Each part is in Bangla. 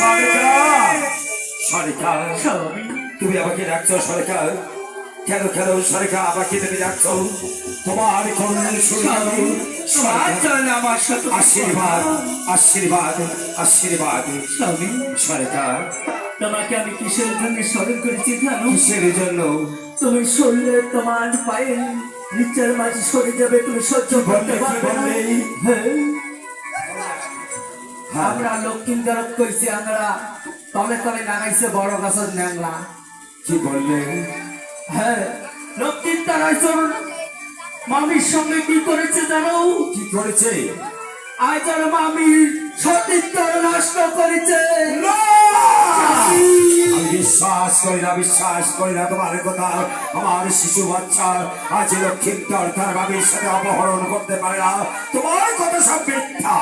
সরকার। সরকার। তুমি আমাকে ডাকছো সরকার। কেন কেন সরকার আমাকে তুমি ডাকছো? তোমার আমার আশীর্বাদ আশীর্বাদ আশীর্বাদ। সরকার। তোমাকে আমি কিসের জন্য স্মরণ করেছি জানো? কিসের জন্য? তুমি শরীরে তোমার পায়ে নিচের মাঝে সরে যাবে তুমি সহ্য করতে পারবে। আমরা কইছি আমরা তলে তলে লাগাইছে বড় গাছের ন্যাংলা। কি বললে হ্যাঁ মামির সঙ্গে কি করেছে জানো? কি করেছে? মামির সতীত্ব নষ্ট করেছে। বিশ্বাস করি না বিশ্বাস করি না তোমার কথা। আমার শিশু বাচ্চা আজ লক্ষ্মীর তার বাবির সাথে অপহরণ করতে পারে না। তোমার কথা সব মিথ্যা।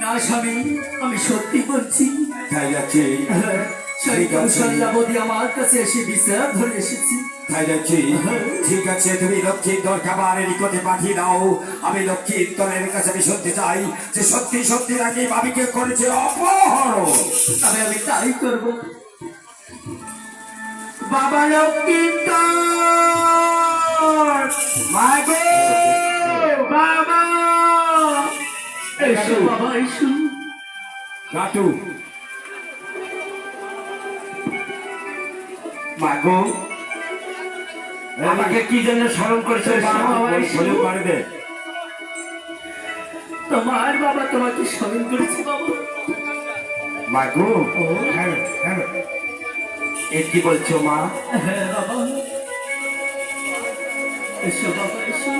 না স্বামী আমি সত্যি বলছি। তাই আছে। আমার কাছে এসে বিচার ধরে এসেছি। তাই নাকি ঠিক আছে তুমি লক্ষ্মীর দর খাবারের নিকটে পাঠিয়ে দাও। আমি লক্ষ্মীর দলের কাছে আমি শুনতে চাই যে সত্যি সত্যি নাকি বাবিকে করেছে অপহরণ। তবে আমি তাই করব। বাবা লক্ষ্মীন্দর মাগো এসো মাগো আমাকে কি জন্য স্মরণ করেছে? বলে পারে দে তোমার বাবা তোমাকে স্মরণ করেছে বাবা। মাগো ও। এ কি বলছো মা? হ্যাঁ বাবা। এসো বাবা এসো।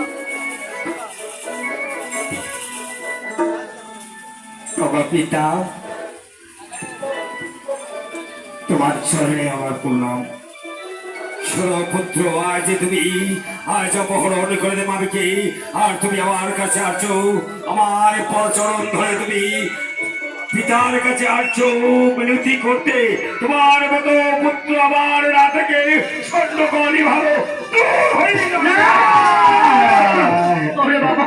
বাবা পিতা তোমার চরণে আমার প্রণাম পুত্র, আজ তুমি, আজ অপহরণ করে দে মামিকে আর তুমি আমার কাছে আসছো আমার পচরণ ধরে তুমি পিতার কাছে আসছো মিনতি করতে তোমার মতো পুত্র আমার না থেকে স্বর্ণকলি ভালো হয়ে। বাবা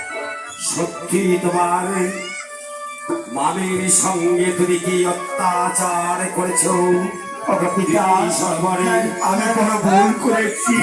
সত্যি তোমার। মামির সঙ্গে তুমি কি অত্যাচার করেছ? পিতা সর্বরে আমি কোনো ভুল করেছি।